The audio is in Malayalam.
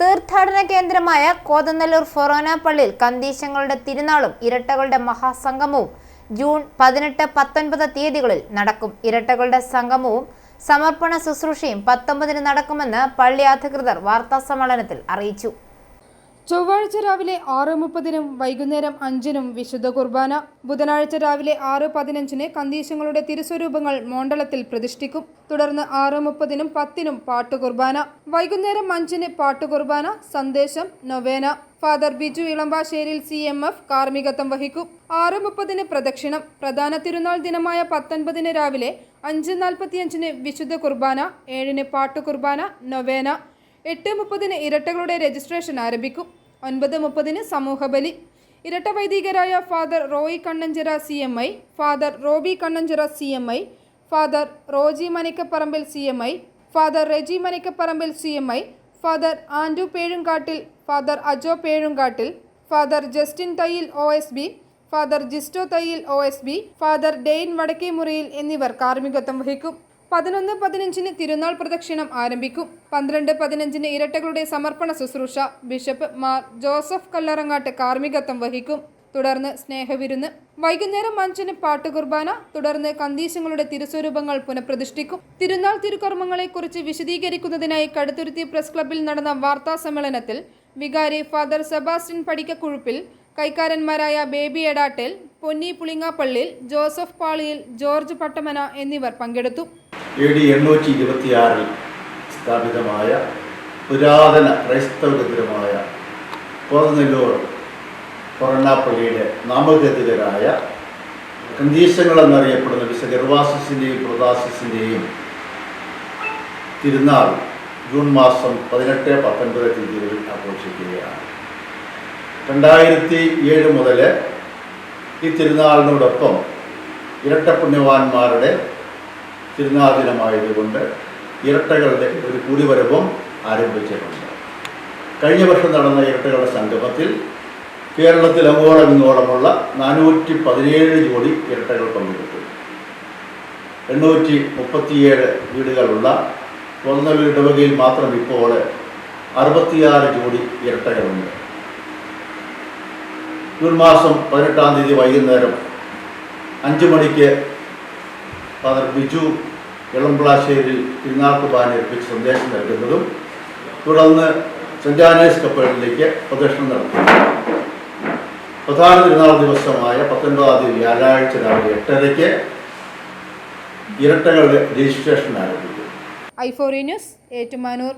തീർത്ഥാടന കേന്ദ്രമായ കോതനല്ലൂർ ഫൊറോന പള്ളിയിൽ കന്തീശങ്ങളുടെ തിരുനാളും ഇരട്ടകളുടെ മഹാസംഗമവും ജൂൺ പതിനെട്ട് പത്തൊൻപത് തീയതികളിൽ നടക്കും. ഇരട്ടകളുടെ സംഗമവും സമർപ്പണ ശുശ്രൂഷയും പത്തൊമ്പതിന് നടക്കുമെന്ന് പള്ളി അധികൃതർ വാർത്താസമ്മേളനത്തിൽ അറിയിച്ചു. ചൊവ്വാഴ്ച രാവിലെ ആറ് മുപ്പതിനും വൈകുന്നേരം അഞ്ചിനും വിശുദ്ധ കുർബാന. ബുധനാഴ്ച രാവിലെ ആറ് പതിനഞ്ചിന് കന്തീശങ്ങളുടെ തിരുസ്വരൂപങ്ങൾ മോണ്ടലത്തിൽ പ്രതിഷ്ഠിക്കും. തുടർന്ന് ആറ് മുപ്പതിനും പത്തിനും പാട്ടുകുർബാന. വൈകുന്നേരം അഞ്ചിന് പാട്ടുകുർബാന സന്ദേശം നൊവേന. Father Biju Elampassery C M F കാർമ്മികത്വം വഹിക്കും. ആറ് മുപ്പതിന് പ്രദക്ഷിണം. പ്രധാന തിരുനാൾ ദിനമായ പത്തൊൻപതിന് രാവിലെ അഞ്ച് നാൽപ്പത്തിയഞ്ചിന് വിശുദ്ധ കുർബാന ഏഴിന് പാട്ടുകുർബാന നൊവേന. എട്ട് മുപ്പതിന് ഇരട്ടകളുടെ രജിസ്ട്രേഷൻ ആരംഭിക്കും. ഒൻപത് മുപ്പതിന് സമൂഹബലി. ഇരട്ട വൈദികരായ father Roy Kannanchira C M I father Robi Kannanchira C M I father Roji Manikkaparambil C M I father Reji Manikkaparambil C M I father Andrew Pezhunkattil father Ajo Pezhunkattil father Justin Thayyil O S B father Jisto Thayyil O S B father Dane Vadakkemuriyil എന്നിവർ കാർമ്മികത്വം വഹിക്കും. പതിനൊന്ന് പതിനഞ്ചിന് തിരുനാൾ പ്രദക്ഷിണം ആരംഭിക്കും. പന്ത്രണ്ട് പതിനഞ്ചിന് ഇരട്ടകളുടെ സമർപ്പണ ശുശ്രൂഷ. ബിഷപ്പ് മാർ ജോസഫ് കല്ലറങ്ങാട്ട് കാർമ്മികത്വം വഹിക്കും. തുടർന്ന് സ്നേഹവിരുന്ന്. വൈകുന്നേരം അഞ്ചിന് പാട്ടുകുർബാന. തുടർന്ന് കന്തീശങ്ങളുടെ തിരുസ്വരൂപങ്ങൾ പുനഃപ്രതിഷ്ഠിക്കും. തിരുനാൾ തിരുക്കർമ്മങ്ങളെക്കുറിച്ച് വിശദീകരിക്കുന്നതിനായി കടുത്തുരുത്തി പ്രസ് ക്ലബ്ബിൽ നടന്ന വാർത്താ സമ്മേളനത്തിൽ വികാരി ഫാദർ സെബാസ്റ്റ്യൻ പടിക്കക്കുഴുപ്പിൽ കൈക്കാരന്മാരായ baby Edattel Ponni Pulingappallil Joseph Paliyil George Pattamana എന്നിവർ പങ്കെടുത്തു. സ്ഥാപിതമായ പുരാതന ക്രൈസ്തവ കേന്ദ്രമായ കോതനെല്ലൂർ കൊറണ്ണാപ്പള്ളിയുടെ നാമഗതികരായ കന്തീശങ്ങൾ എന്നറിയപ്പെടുന്ന വിശ ഗർവാസിന്റെയും പ്രദാസിന്റെയും തിരുനാൾ ജൂൺ മാസം പതിനെട്ട് പത്തൊൻപത് തീയതികളിൽ ആഘോഷിക്കുകയാണ് രണ്ടായിരത്തി ഏഴ് മുതൽ ഈ തിരുനാളിനോടൊപ്പം ഇരട്ടപ്പുണ്യവാന്മാരുടെ തിരുനാൾ ദിനമായതുകൊണ്ട് ഇരട്ടകളുടെ ഒരു കൂടിവരവും ആരംഭിച്ചിട്ടുണ്ട്. കഴിഞ്ഞ വർഷം നടന്ന ഇരട്ടകളുടെ സംഗമത്തിൽ കേരളത്തിൽ അങ്ങോളം ഇങ്ങോളമുള്ള നാനൂറ്റി പതിനേഴ് ജോഡി ഇരട്ടകൾ പങ്കെടുത്തു. എണ്ണൂറ്റി മുപ്പത്തിയേഴ് വീടുകളുള്ള കൊന്നല്ലൂർ ഇടവകയിൽ മാത്രം ഇപ്പോൾ അറുപത്തിയാറ് ജോഡി ഇരട്ടകളുണ്ട്. ജൂൺ മാസം പതിനെട്ടാം തീയതി വൈകുന്നേരം അഞ്ച് മണിക്ക് ഫാദർ ബിജു ഇളംപ്ലാശ്ശേരിയിൽ തിരുനാൾ കുർബാന ഏൽപ്പിച്ച് സന്ദേശം നൽകുന്നതും തുടർന്ന് സെന്റ് ആനേഴ്സ് കപ്പലിലേക്ക് പ്രദക്ഷിണം നടത്തും. പ്രധാന തിരുനാൾ ദിവസമായ പത്തൊൻപതാം തീയതി വ്യാഴാഴ്ച രാവിലെ എട്ടരയ്ക്ക് ഇരട്ടകളുടെ രജിസ്ട്രേഷൻ ആരംഭിക്കും. ഐഫോറി ന്യൂസ് ഏറ്റുമാനൂർ.